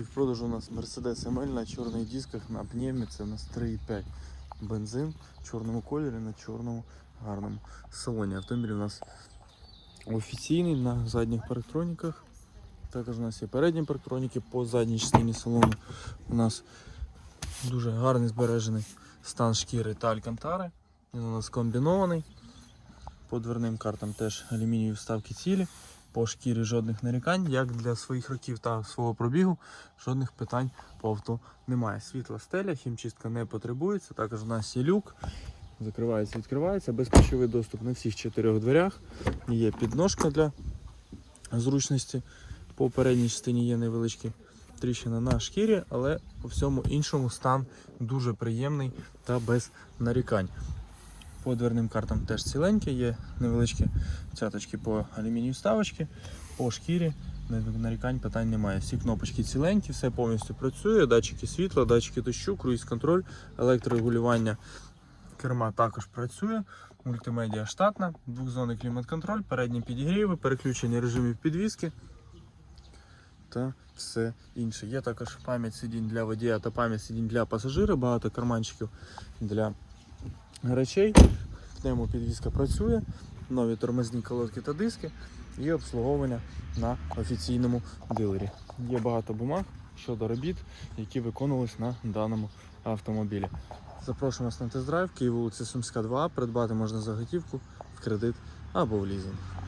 І в продажу у нас Mercedes ML на чорних дисках на пневмі, це у нас 3,5 бензин в чорному кольорі на чорному гарному салоні. Автомобіль у нас офіційний на задніх парктроніках. Також у нас є передні парктроніки по задній частині салону. У нас дуже гарний збережений стан шкіри та алькантари. Він у нас комбінований. По дверним картам теж алюмінієві вставки цілі. По шкірі жодних нарікань, як для своїх років та свого пробігу, жодних питань по авто немає. Світла стеля, хімчистка не потребується. Також у нас є люк, закривається, відкривається, безключовий доступ на всіх чотирьох дверях. Є підножка для зручності. По передній частині є невеличкі тріщина на шкірі, але по всьому іншому стан дуже приємний та без нарікань. По дверним картам теж ціленькі, є невеличкі цяточки по алюмінію вставочки, по шкірі нарікань питань немає. Всі кнопочки ціленькі, все повністю працює, датчики світла, датчики дощу, круїз-контроль, електрорегулювання керма також працює. Мультимедіа штатна, двохзонний клімат-контроль, передні підігріви, переключення режимів підвіски та все інше. Є також пам'ять сидінь для водія та пам'ять сидінь для пасажира, багато карманчиків для речей. Пневмопідвізка працює, нові тормозні колодки та диски і обслуговування на офіційному дилері. Є багато бумаг щодо робіт, які виконувались на даному автомобілі. Запрошуємо вас на тест-драйв, Київ вулиця Сумська 2. Придбати можна за готівку в кредит або в лізинг.